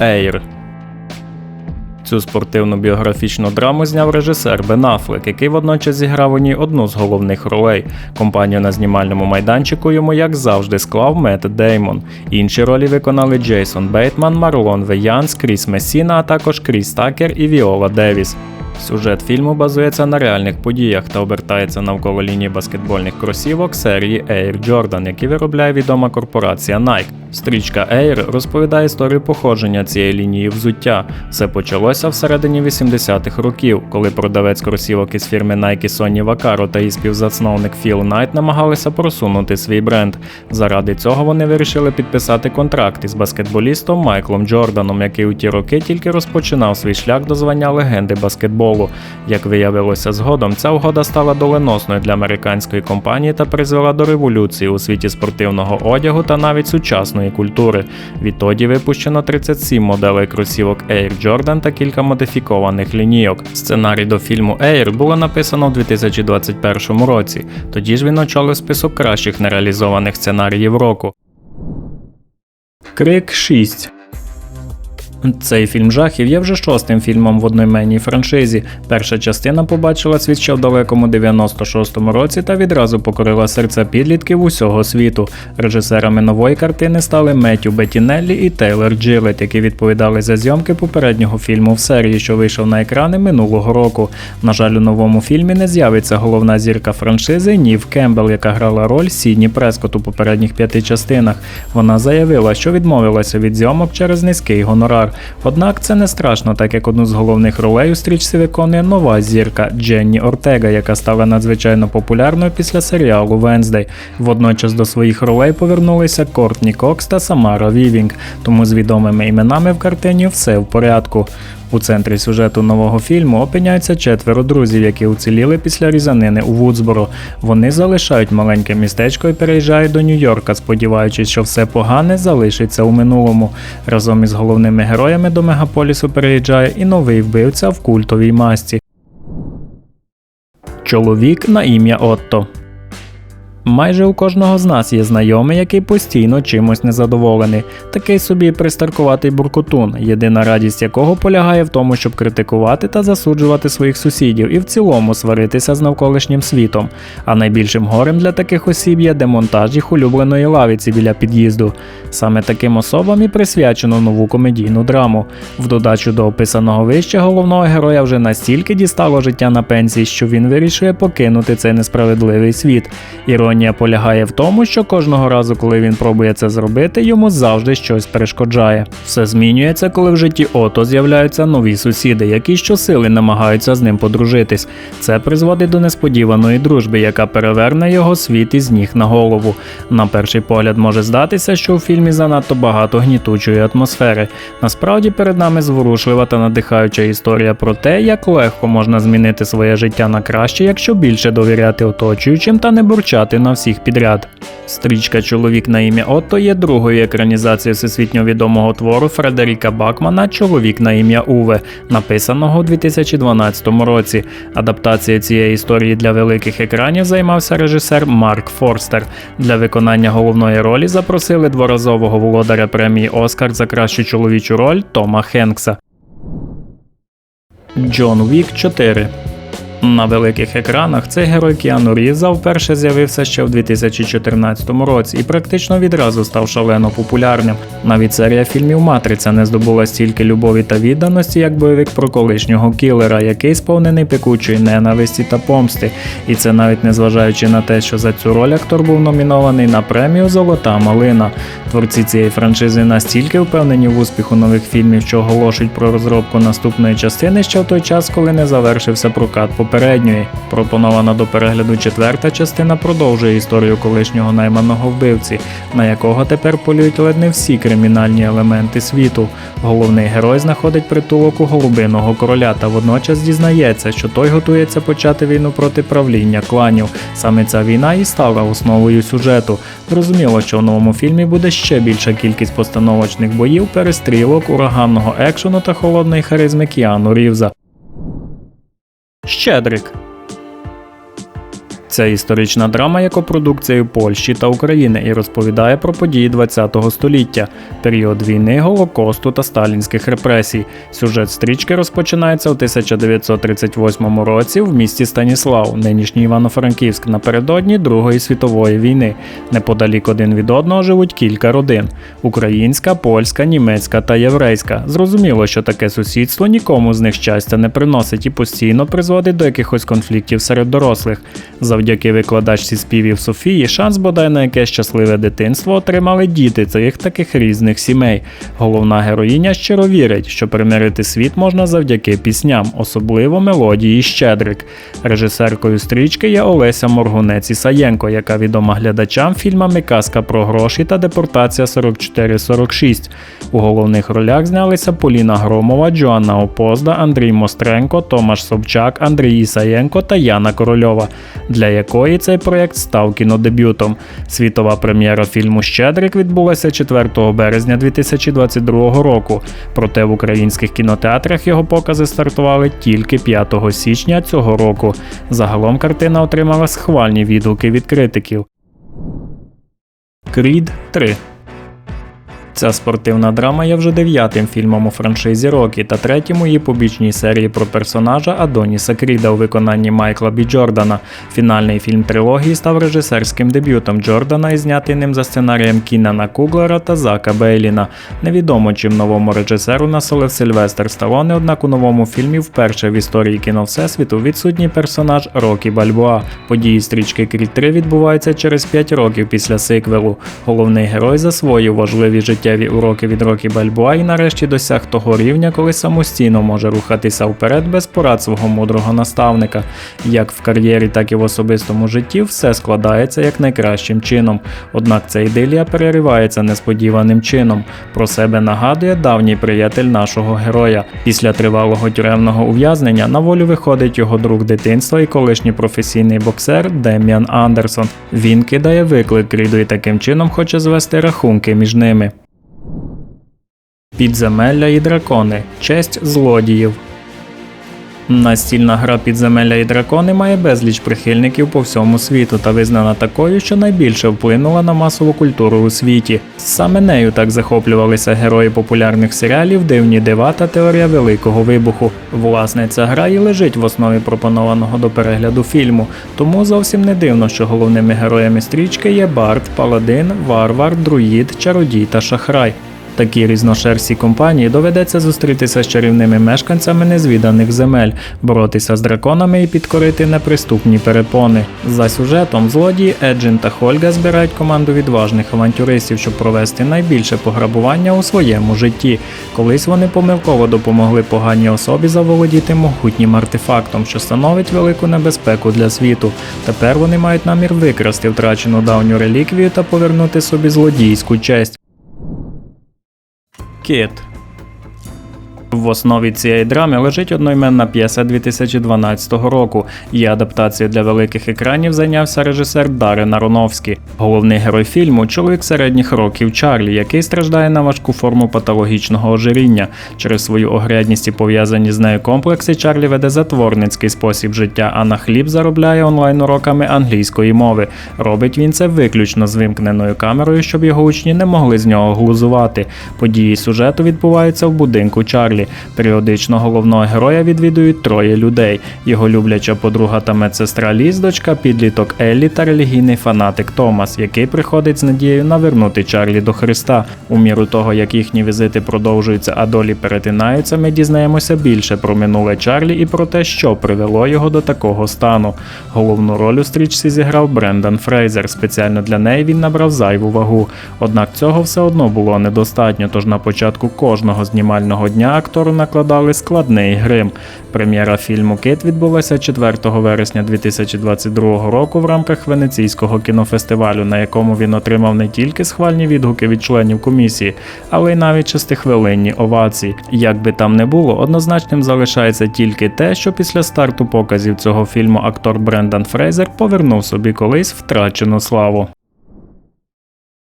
Ейр. Цю спортивну біографічну драму зняв режисер Бен Афлек, який водночас зіграв у ній одну з головних ролей. Компанію на знімальному майданчику йому, як завжди, склав Мет Деймон. Інші ролі виконали Джейсон Бейтман, Марлон Веянс, Кріс Месіна, а також Кріс Такер і Віола Девіс. Сюжет фільму базується на реальних подіях та обертається навколо лінії баскетбольних кросівок серії Air Jordan, які виробляє відома корпорація Nike. Стрічка Air розповідає історію походження цієї лінії взуття. Все почалося всередині 80-х років, коли продавець кросівок із фірми Nike Sonny Vaccaro та її співзасновник Філ Найт намагалися просунути свій бренд. Заради цього вони вирішили підписати контракт із баскетболістом Майклом Джорданом, який у ті роки тільки розпочинав свій шлях до звання легенди баскетболу. Як виявилося згодом, ця угода стала доленосною для американської компанії та призвела до революції у світі спортивного одягу та навіть сучасної культури. Відтоді випущено 37 моделей кросівок Air Jordan та кілька модифікованих лінійок. Сценарій до фільму Air було написано у 2021 році. Тоді ж він очолив список кращих нереалізованих сценаріїв року. Крик 6 цей фільм жахів є вже шостим фільмом в одноіменній франшизі. Перша частина побачила світ ще в далекому 96-му році та відразу покорила серця підлітків усього світу. Режисерами нової картини стали Меттю Беттінеллі і Тейлор Джилет, які відповідали за зйомки попереднього фільму в серії, що вийшов на екрани минулого року. На жаль, у новому фільмі не з'явиться головна зірка франшизи Нів Кембл, яка грала роль Сідні Прескот у попередніх п'яти частинах. Вона заявила, що відмовилася від зйомок через низький гонорар. Однак це не страшно, так як одну з головних ролей у стрічці виконує нова зірка Дженні Ортега, яка стала надзвичайно популярною після серіалу Венздей. Водночас до своїх ролей повернулися Кортні Кокс та Самара Вівінг, тому з відомими іменами в картині все в порядку. У центрі сюжету нового фільму опиняються четверо друзів, які уціліли після різанини у Вудсборо. Вони залишають маленьке містечко і переїжджають до Нью-Йорка, сподіваючись, що все погане залишиться у минулому. Разом із головними героями до мегаполісу переїжджає і новий вбивця в культовій масці. Чоловік на ім'я Отто. Майже у кожного з нас є знайомий, який постійно чимось незадоволений, такий собі пристаркуватий буркотун, єдина радість якого полягає в тому, щоб критикувати та засуджувати своїх сусідів і в цілому сваритися з навколишнім світом. А найбільшим горем для таких осіб є демонтаж їх улюбленої лавіці біля під'їзду. Саме таким особам і присвячено нову комедійну драму. В додачу до описаного вище головного героя вже настільки дістало життя на пенсії, що він вирішує покинути цей несправедливий світ. Іронія Іронія полягає в тому, що кожного разу, коли він пробує це зробити, йому завжди щось перешкоджає. Все змінюється, коли в житті ото з'являються нові сусіди, які щосили намагаються з ним подружитись. Це призводить до несподіваної дружби, яка переверне його світ із ніг на голову. На перший погляд може здатися, що у фільмі занадто багато гнітучої атмосфери. Насправді перед нами зворушлива та надихаюча історія про те, як легко можна змінити своє життя на краще, якщо більше довіряти оточуючим та не бурчати на всіх підряд. Стрічка Чоловік на ім'я Отто є другою екранізацією всесвітньо відомого твору Фредеріка Бакмана Чоловік на ім'я Уве, написаного у 2012 році. Адаптацією цієї історії для великих екранів займався режисер Марк Форстер. Для виконання головної ролі запросили дворазового володаря премії Оскар за кращу чоловічу роль Тома Хенкса. Джон Вік 4 на великих екранах цей герой Кіану Різа вперше з'явився ще в 2014 році і практично відразу став шалено популярним. Навіть серія фільмів Матриця не здобула стільки любові та відданості, як бойовик про колишнього кілера, який сповнений пекучої ненависті та помсти. І це навіть не зважаючи на те, що за цю роль актор був номінований на премію Золота малина. Творці цієї франшизи настільки впевнені в успіху нових фільмів, що оголошують про розробку наступної частини ще в той час, коли не завершився прокат попередньої. Пропонована до перегляду четверта частина продовжує історію колишнього найманого вбивці, на якого тепер полюють ледь не всі кримінальні елементи світу. Головний герой знаходить притулок у голубиного короля та водночас дізнається, що той готується почати війну проти правління кланів. Саме ця війна і стала основою сюжету. Зрозуміло, що в новому фільмі буде ще більша кількість постановочних боїв, перестрілок, ураганного екшену та холодної харизми Кіану Рівза. Щедрик Це історична драма є копродукцією Польщі та України і розповідає про події ХХ століття, період війни, голокосту та сталінських репресій. Сюжет стрічки розпочинається у 1938 році в місті Станіслав, нинішній Івано-Франківськ, напередодні Другої світової війни. Неподалік один від одного живуть кілька родин: українська, польська, німецька та єврейська. Зрозуміло, що таке сусідство нікому з них щастя не приносить і постійно призводить до якихось конфліктів серед дорослих. Завдяки викладачці співів Софії, шанс бодай на яке щасливе дитинство отримали діти цих таких різних сімей. Головна героїня щиро вірить, що примирити світ можна завдяки пісням, особливо мелодії Щедрик. Режисеркою стрічки є Олеся Моргунець Ісаєнко, яка відома глядачам фільмами Казка про гроші та депортація 44-46. У головних ролях знялися Поліна Громова, Джоанна Опозда, Андрій Мостренко, Томаш Собчак, Андрій Ісаєнко та Яна Корольова, для якої цей проєкт став кінодебютом. Світова прем'єра фільму Щедрик відбулася 4 березня 2022 року. Проте в українських кінотеатрах його покази стартували тільки 5 січня цього року. Загалом картина отримала схвальні відгуки від критиків. Крід 3 Ця спортивна драма є вже дев'ятим фільмом у франшизі Рокі та третім у її побічній серії про персонажа Адоніса Кріда у виконанні Майкла Бі Джордана. Фінальний фільм трилогії став режисерським дебютом Джордана і знятий ним за сценарієм Кінана Куглера та Зака Бейліна. Невідомо, чим новому режисеру насолив Сильвестр Сталоне, однак у новому фільмі вперше в історії кіно Всесвіту відсутній персонаж Рокі Бальбоа. Події стрічки Крід 3 відбуваються через 5 років після сиквелу. Головний герой засвоїв важливі життєві уроки від Рокі Бальбоа і нарешті досяг того рівня, коли самостійно може рухатися вперед без порад свого мудрого наставника. Як в кар'єрі, так і в особистому житті все складається як найкращим чином. Однак ця ідилія переривається несподіваним чином. Про себе нагадує давній приятель нашого героя. Після тривалого тюремного ув'язнення на волю виходить його друг дитинства і колишній професійний боксер Дем'ян Андерсон. Він кидає виклик Кріду і таким чином хоче звести рахунки між ними. Підземелля і дракони. Честь злодіїв. Настільна гра Підземелля і дракони має безліч прихильників по всьому світу та визнана такою, що найбільше вплинула на масову культуру у світі. Саме нею так захоплювалися герої популярних серіалів Дивні дива та Теорія Великого Вибуху. Власне, ця гра і лежить в основі пропонованого до перегляду фільму, тому зовсім не дивно, що головними героями стрічки є Барт, Паладин, Варвар, Друїд, Чародій та Шахрай. Такій різношерстій компанії доведеться зустрітися з чарівними мешканцями незвіданих земель, боротися з драконами і підкорити неприступні перепони. За сюжетом злодії Еджин та Хольга збирають команду відважних авантюристів, щоб провести найбільше пограбування у своєму житті. Колись вони помилково допомогли поганій особі заволодіти могутнім артефактом, що становить велику небезпеку для світу. Тепер вони мають намір викрасти втрачену давню реліквію та повернути собі злодійську честь. két. В основі цієї драми лежить одноіменна п'єса 2012 року. Її адаптацією для великих екранів зайнявся режисер Дарен Аронофський. Головний герой фільму чоловік середніх років Чарлі, який страждає на важку форму патологічного ожиріння. Через свою огрядність і пов'язані з нею комплекси Чарлі веде затворницький спосіб життя, а на хліб заробляє онлайн уроками англійської мови. Робить він це виключно з вимкненою камерою, щоб його учні не могли з нього глузувати. Події сюжету відбуваються в будинку Чарлі. Періодично головного героя відвідують троє людей: його любляча подруга та медсестра Ліз, дочка підліток Еллі та релігійний фанатик Томас, який приходить з надією навернути Чарлі до Христа. У міру того, як їхні візити продовжуються, а долі перетинаються, ми дізнаємося більше про минуле Чарлі і про те, що привело його до такого стану. Головну роль у стрічці зіграв Брендан Фрейзер. Спеціально для неї він набрав зайву вагу. Однак цього все одно було недостатньо. Тож на початку кожного знімального дня актору накладали складний грим. Прем'єра фільму Кит відбулася 4 вересня 2022 року в рамках Венеційського кінофестивалю, на якому він отримав не тільки схвальні відгуки від членів комісії, але й навіть шестихвилинні овації. Як би там не було, однозначним залишається тільки те, що після старту показів цього фільму актор Брендан Фрейзер повернув собі колись втрачену славу.